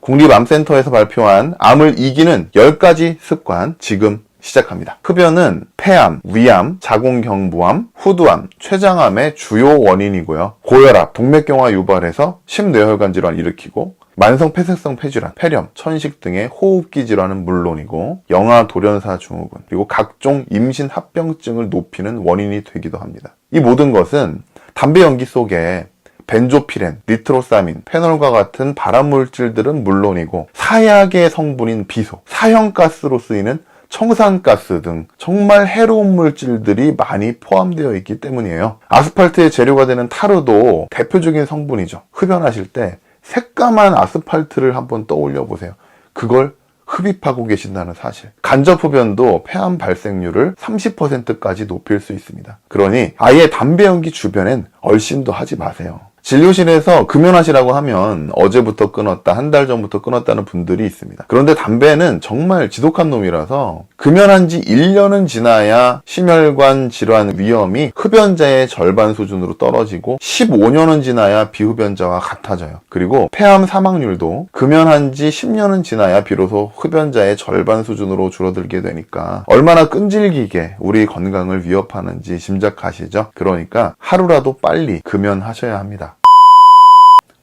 국립암센터에서 발표한 암을 이기는 10가지 습관 지금 시작합니다. 흡연은 폐암, 위암, 자궁경부암, 후두암, 췌장암의 주요 원인이고요. 고혈압, 동맥경화 유발해서 심뇌혈관 질환 일으키고 만성 폐쇄성 폐질환, 폐렴, 천식 등의 호흡기 질환은 물론이고 영아 돌연사 증후군 그리고 각종 임신 합병증을 높이는 원인이 되기도 합니다. 이 모든 것은 담배 연기 속에 벤조피렌, 니트로사민, 페놀과 같은 발암물질들은 물론이고 사약의 성분인 비소, 사형가스로 쓰이는 청산가스 등 정말 해로운 물질들이 많이 포함되어 있기 때문이에요. 아스팔트의 재료가 되는 타르도 대표적인 성분이죠. 흡연하실 때 새까만 아스팔트를 한번 떠올려 보세요. 그걸 흡입하고 계신다는 사실. 간접 흡연도 폐암 발생률을 30%까지 높일 수 있습니다. 그러니 아예 담배 연기 주변엔 얼씬도 하지 마세요. 진료실에서 금연하시라고 하면 어제부터 끊었다, 한 달 전부터 끊었다는 분들이 있습니다. 그런데 담배는 정말 지독한 놈이라서 금연한 지 1년은 지나야 심혈관 질환 위험이 흡연자의 절반 수준으로 떨어지고 15년은 지나야 비흡연자와 같아져요. 그리고 폐암 사망률도 금연한 지 10년은 지나야 비로소 흡연자의 절반 수준으로 줄어들게 되니까 얼마나 끈질기게 우리 건강을 위협하는지 짐작하시죠? 그러니까 하루라도 빨리 금연하셔야 합니다.